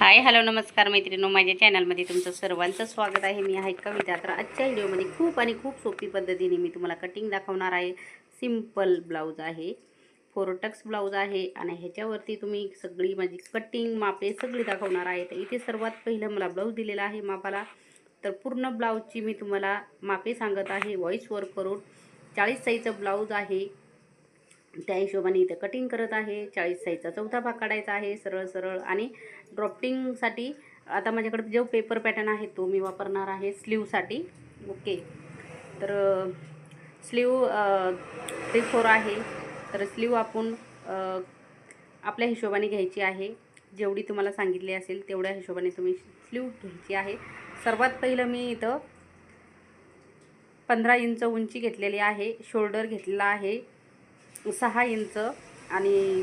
Hi hello नमस्कार मैत्रिणी माझ्या चॅनलमध्ये तुमचं सर्वांचं स्वागत आहे. मी आहे कविता. तर आजच्या व्हिडिओमध्ये खूप आणि खूप सोपी पद्धतीने मी तुम्हाला कटिंग दाखवणार आहे. सिंपल ब्लाऊज आहे. फोरटक्स ब्लाऊज आहे. आणि ह्याच्यावरती तुम्ही सगळी माझी कटिंग मापे सगळी दाखवणार आहे. तर इथे सर्वात पहिलं मला ब्लाऊज दिलेला आहे मापाला. तर पूर्ण ब्लाऊजची मी तुम्हाला मापे सांगत आहे. व्हॉईस वर्क करून चाळीस साईजचं ब्लाऊज आहे. त्या हिशोबाने इथं कटिंग करत आहे. चाळीस साईजचा चौथा भाग काढायचा आहे सरळ सरळ. आणि ड्रॉफ्टिंगसाठी आता माझ्याकडे जो पेपर पॅटर्न आहे तो मी वापरणार आहे स्लीवसाठी ओके तर स्लीव थ्री फोर आहे. तर स्लीव आपण आपल्या हिशोबाने घ्यायची आहे. जेवढी तुम्हाला सांगितली असेल तेवढ्या हिशोबाने तुम्ही स्लीव घ्यायची आहे. सर्वात पहिलं मी इथं पंधरा इंच उंची घेतलेली आहे. शोल्डर घेतलेला आहे. सहा इंच आणि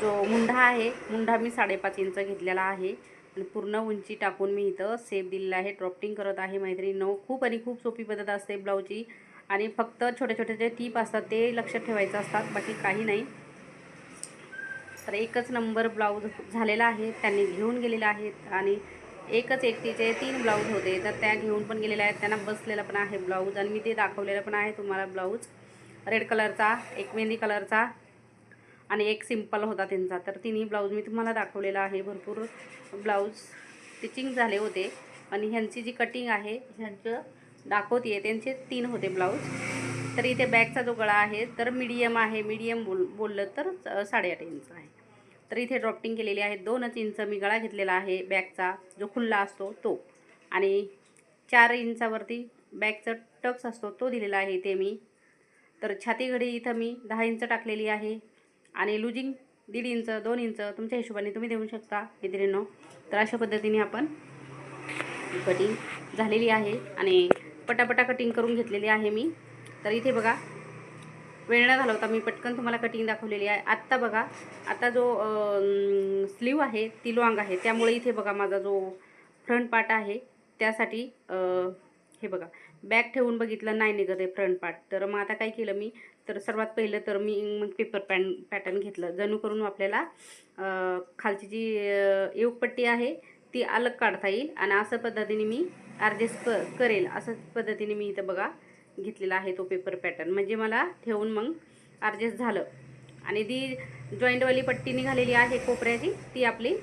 जो मुंढा आहे मुंढा मी साडेपाच इंच घेतलेला आहे. आणि पूर्ण उंची टाकून मी इथं सेप दिलेला आहे. ड्रॉफ्टिंग करत आहे मैत्रिणींनो. खूप आणि खूप सोपी पद्धत असते ब्लाऊजची. आणि फक्त छोटे छोटे जे टीप असतात ते लक्षात ठेवायचं असतात. बाकी काही नाही. तर एकच नंबर ब्लाऊज झालेला आहे. त्यांनी घेऊन गेलेला आहेत. आणि एकच एकटीचे तीन ब्लाऊज होते. तर त्या घेऊन पण गेलेल्या आहेत. त्यांना बसलेला पण आहे ब्लाऊज आणि मी ते दाखवलेलं पण आहे तुम्हाला ब्लाऊज रेड कलरचा एक मेहंदी कलरचा आणि एक सिंपल होता त्यांचा. तर तिन्ही ब्लाऊज मी तुम्हाला दाखवलेला आहे. भरपूर ब्लाऊज स्टिचिंग झाले होते. आणि ह्यांची जी कटिंग आहे ह्यांचं दाखवते त्यांचे तीन होते ब्लाऊज. तर इथे बॅगचा जो गळा आहे तर मीडियम आहे. मीडियम बोल बोललं तर साडेआठ इंच आहे. तर इथे ड्रॉफ्टिंग केलेली आहे. दोनच इंच मी गळा घेतलेला आहे बॅगचा जो खुल्ला असतो तो. आणि चार इंचावरती बॅगचा टक्स असतो तो दिलेला आहे इथे मी. तर छाती घडी इथं मी दहा इंच टाकलेली आहे. आणि लुजिंग दीड इंच दोन इंच तुमच्या हिशोबाने तुम्ही देऊ शकता मैत्रिणींनो. तर अशा पद्धतीने आपण कटिंग झालेली आहे. आणि पटापटा कटिंग करून घेतलेली आहे मी. तर इथे बघा वेळ न घालवता मी पटकन तुम्हाला कटिंग दाखवलेली आहे. आत्ता बघा आता जो स्लीव आहे ती लॉंग आहे. त्यामुळे इथे बघा माझा जो फ्रंट पार्ट आहे त्यासाठी हे बघा. बॅग ठेवून बघितलं नाही निघत आहे फ्रंट पार्ट तर मग आता काय केलं मी? तर सर्वात पहिलं तर मी मग पेपर पॅन पॅटर्न घेतलं. जणू करून आपल्याला खालची जी अं, आहे ती अलग काढता येईल. आणि असं पद्धतीने मी ॲडजस्ट क करेल. असं पद्धतीने मी इथं बघा घेतलेला आहे तो पेपर पॅटर्न म्हणजे मला ठेवून मग ॲडजस्ट झालं. आणि ती जॉईंटवाली पट्टी निघालेली आहे कोपऱ्याची ती आपली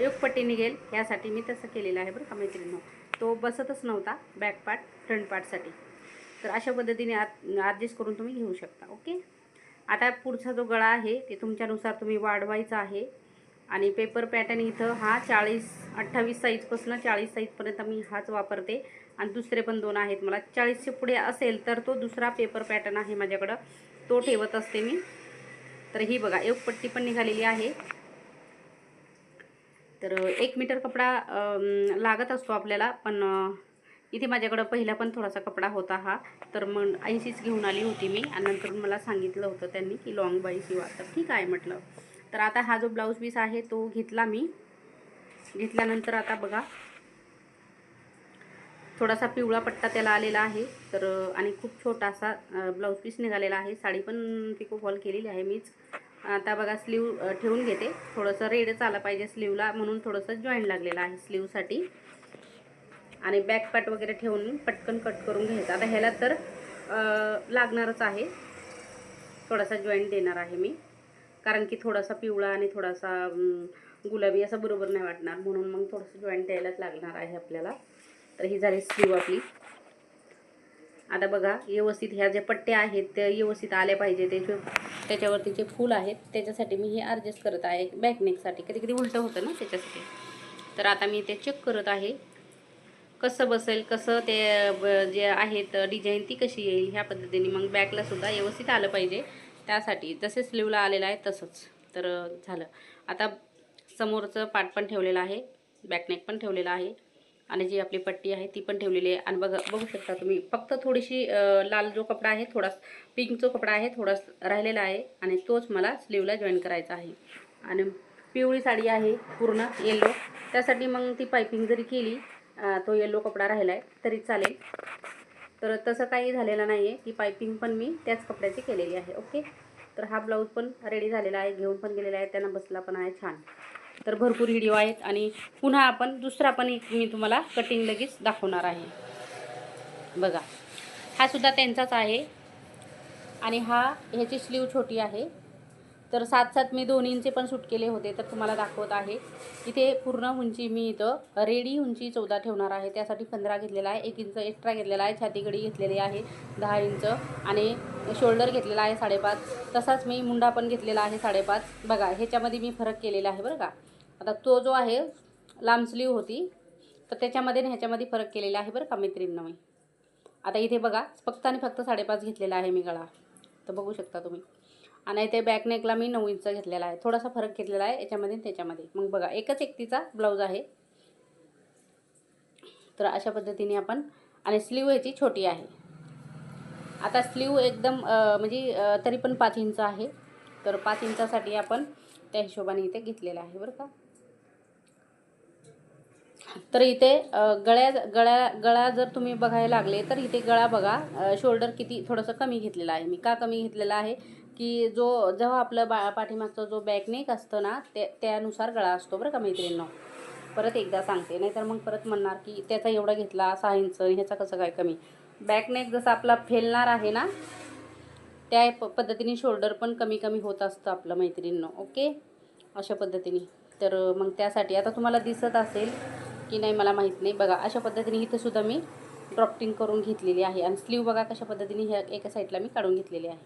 योगपट्टी निघेल. यासाठी मी तसं केलेलं आहे बरं का मैत्रिणी तो बसतच नव्हता बॅक पार्ट फ्रंट पार्टसाठी तर अशा पद्धतीने ॲडजस्ट करून तुम्ही घेऊ शकता ओके आता पुढचा जो गळा आहे ते तुमच्यानुसार तुम्ही वाढवायचा आहे. आणि पेपर पॅटर्न इथं हा चाळीस अठ्ठावीस साईजपासून चाळीस साईजपर्यंत मी हाच वापरते. आणि दुसरे पण दोन आहेत. मला चाळीसचे पुढे असेल तर तो दुसरा पेपर पॅटर्न आहे माझ्याकडं. तो ठेवत असते मी. तर ही बघा एक पट्टी पण निघालेली आहे. तर एक मीटर कपडा लागत असतो आपल्याला पण इथे माझ्याकडं पहिला पण थोडासा कपडा होता हा. तर मग ऐंशीच घेऊन आली होती मी आणि नंतर मला सांगितलं होतं त्यांनी की लॉंग बाई शिवा. तर ठीक आहे म्हटलं. तर आता हा जो ब्लाऊज पीस आहे तो घेतला मी. घेतल्यानंतर आता बघा थोडासा पिवळा पट्टा त्याला आलेला आहे. तर आणि खूप छोटासा ब्लाऊज पीस निघालेला आहे. साडी पण पिको फॉल केलेली आहे मीच. आता बघा स्लीव ठेवून घेते. थोडंसं रेडच आला पाहिजे स्लीवला म्हणून थोडंसं जॉईंट लागलेलं आहे स्लीवसाठी आणि बॅक पार्ट वगैरे ठेवून पटकन कट करून घ्यायचं. आता ह्याला तर लागणारच आहे. थोडासा जॉईंट देणार आहे मी. कारण की थोडासा पिवळा आणि थोडासा गुलाबी असा बरोबर नाही वाटणार. म्हणून मग थोडंसं जॉईंट द्यायलाच लागणार आहे आपल्याला. तर ही झाली स्लीव आपली. आता बघा व्यवस्थित ह्या ज्या पट्ट्या आहेत त्या व्यवस्थित आल्या पाहिजे. त्याचे त्याच्यावरती जे फूल आहेत त्याच्यासाठी मी हे ॲडजस्ट करत आहे. बॅकनेकसाठी कधी कधी उलटं होतं ना त्याच्यासाठी. तर आता मी ते चेक करत आहे. कसं बसेल कसं ते ब- जे आहेत डिझाईन ती कशी येईल ह्या पद्धतीने मग बॅकला सुद्धा व्यवस्थित आलं पाहिजे. त्यासाठी जसे स्लीवला आलेलं आहे तसंच. तर झालं. आता समोरचं पाट पण ठेवलेलं आहे. बॅकनेक पण ठेवलेलं आहे. आणि जी आपली पट्टी आहे ती पण ठेवलेली आहे. आणि बघा बघू शकता तुम्ही फक्त थोडीशी लाल जो कपडा आहे थोडा पिंक जो कपडा आहे थोडा राहिलेला आहे आणि तोच मला स्लीवला जॉईन करायचा आहे. आणि पिवळी साडी आहे पूर्ण येल्लो त्यासाठी मग ती पायपिंग जरी केली तो येल्लो कपडा राहिला आहे तरी चालेल. तर तसं काही झालेलं नाही आहे ती पायपिंग पण मी त्याच कपड्याची केलेली आहे ओके? तर हा ब्लाऊज पण रेडी झालेला आहे घेऊन पण गेलेला आहे त्यांना बसला पण आहे छान. तर भरपूर व्हिडिओ आहेत आणि पुन्हा आपण दुसरा पण एक मी तुम्हाला कटिंग लगेच दाखवणार आहे. बघा हा सुद्धा त्यांचाच आहे. आणि हा ह्याची स्लीव छोटी आहे. तर सात सात मी दोन इंचे पण सूट केले होते तर तुम्हाला दाखवत आहे. इथे पूर्ण उंची मी इथं रेडी उंची चौदा ठेवणार आहे. त्यासाठी पंधरा घेतलेला आहे एक इंच एक्स्ट्रा घेतलेला आहे छातीगडी घेतलेली आहे दहा इंच. आणि शोल्डर घेतलेला आहे साडेपाच. तसाच मी मुंडा पण घेतलेला आहे साडेपाच. बघा ह्याच्यामध्ये मी फरक केलेला आहे बरं का. आता तो जो आहे लांब स्लीव होती तर त्याच्यामध्ये आणि ह्याच्यामध्ये फरक केलेला आहे बरं का मैत्रिणींना मी आता इथे बघा फक्त आणि फक्त साडेपाच घेतलेला आहे मी गळा. तर बघू शकता तुम्ही. आणि इथे बॅक नेकला मी नऊ इंच घेतलेला आहे. थोडासा फरक घेतलेला आहे याच्यामध्ये त्याच्यामध्ये. मग बघा एकच एकतीचा ब्लाऊज आहे. तर अशा पद्धतीने आपण आणि स्लीव ह्याची छोटी आहे. आता स्लीव एकदम म्हणजे तरी पण पाच इंच आहे. तर पाच इंचासाठी आपण त्या हिशोबाने इथे घेतलेलं आहे बरं का. तर इथे गळ्या गळ्या गळा जर तुम्ही बघायला लागले तर इथे गळा बघा. शोल्डर किती थोडंसं कमी घेतलेला आहे. मी का कमी घेतलेला आहे? की जो जेव्हा आपलं बा पाठीमागचं जो बॅकनेक असतं ना ते त्यानुसार गळा असतो बरं का मैत्रिणींना? परत एकदा सांगते. नाहीतर मग परत म्हणणार की त्याचा एवढा घेतला सहा इंच ह्याचा कसं काय कमी? बॅकनेक जसं आपला फेलणार आहे ना त्या प पद्धतीने शोल्डर पण कमी कमी होत असतं आपलं मैत्रिणींनो. ओके अशा पद्धतीने. तर मग त्यासाठी आता तुम्हाला दिसत असेल की नाही मला माहीत नाही. बघा अशा पद्धतीने इथंसुद्धा मी ड्रॉपटिंग करून घेतलेली आहे. आणि स्लीव बघा कशा पद्धतीने ह्या एका साईडला मी काढून घेतलेली आहे.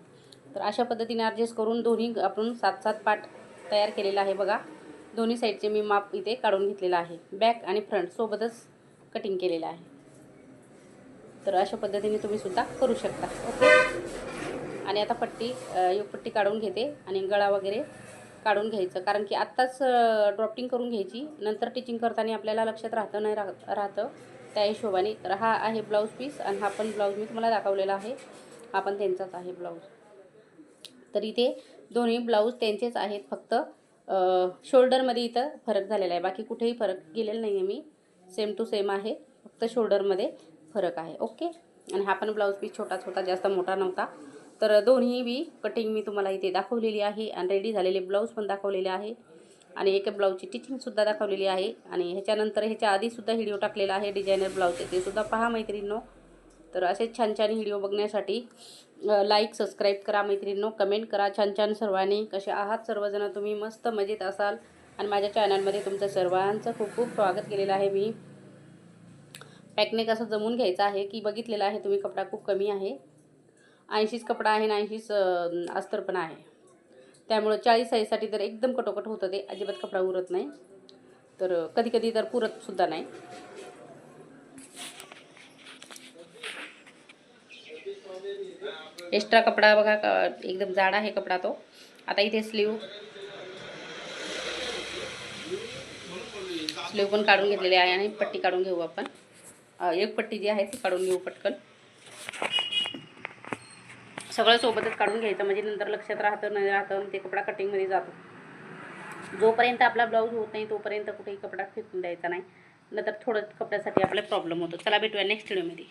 तर अशा पद्धतीने ॲडजस्ट करून दोन्ही आपण सात सात पाठ तयार केलेला आहे बघा. दोन्ही साईडचे मी माप इथे काढून घेतलेलं आहे. बॅक आणि फ्रंट सोबतच कटिंग केलेलं आहे. तर अशा पद्धतीने तुम्ही सुद्धा करू शकता. ओके आणि आता पट्टी योग एक पट्टी काढून घेते आणि गळा वगैरे काढून घ्यायचं. कारण की आत्ताच ड्रॉपटिंग करून घ्यायची. नंतर टिचिंग करताना आपल्याला लक्षात राहतं नाही राह राहतं. त्या हिशोबाने. तर हा आहे ब्लाऊज पीस आणि हा पण ब्लाऊज मी तुम्हाला दाखवलेला आहे. हा पण त्यांचाच आहे ब्लाऊज तर इथे दोन्ही ब्लाऊज त्यांचेच आहेत फक्त. शोल्डरमध्ये इथं फरक झालेला आहे. बाकी कुठेही फरक गेलेला नाही आहे मी. सेम टू सेम आहे. फक्त शोल्डरमध्ये फरक आहे. ओके आणि हा पण ब्लाऊज पीस छोटा छोटा जास्त मोठा नव्हता. तर दोन्ही बी कटिंग मी तुम्हाला इथे दाखवलेली आहे आणि रेडी झालेले ब्लाऊज पण दाखवलेले आहे. आणि एका ब्लाऊजची टिचिंगसुद्धा दाखवलेली आहे. आणि ह्याच्यानंतर ह्याच्या आधीसुद्धा व्हिडिओ टाकलेला आहे डिझायनर ब्लाऊजचे ते सुद्धा पहा मैत्रिणींनो. तर असे छान छान व्हिडिओ बघण्यासाठी लाईक सबस्क्राईब करा मैत्रिणींनो. कमेंट करा. छान छान सर्वांनी. कसे आहात सर्वजण? तुम्ही मस्त मजेत असाल. आणि माझ्या चॅनलमध्ये तुमचं सर्वांचं खूप खूप स्वागत केलेलं आहे मी. पॅकने कसं जमून घ्यायचं आहे की बघितलेलं आहे तुम्ही कपडा खूप कमी आहे. ऐंशीच कपडा आहे आणि ऐंशीच अस्तर पण आहे. त्यामुळं चाळीस साईजसाठी तर एकदम कटोकट होतं ते अजिबात कपडा उरत नाही. तर कधी कधी तर पुरतसुद्धा नाही. एक्स्ट्रा कपडा बघा एकदम जाड आहे कपडा तो. आता इथे स्लीव स्लीव पण काढून घेतलेली आहे आणि पट्टी काढून घेऊ आपण. एक पट्टी जी आहे ती काढून घेऊ पटकन. सगळं सोबतच काढून घ्यायचं. म्हणजे नंतर लक्षात राहतं नाही राहतं ते कपडा कटिंगमध्ये जातो. जोपर्यंत आपला ब्लाऊज होत नाही तोपर्यंत कुठेही कपडा फेकून द्यायचा नाही. नंतर थोडं कपड्यासाठी आपला प्रॉब्लेम होतो. चला भेटूया नेक्स्ट व्हिडिओमध्ये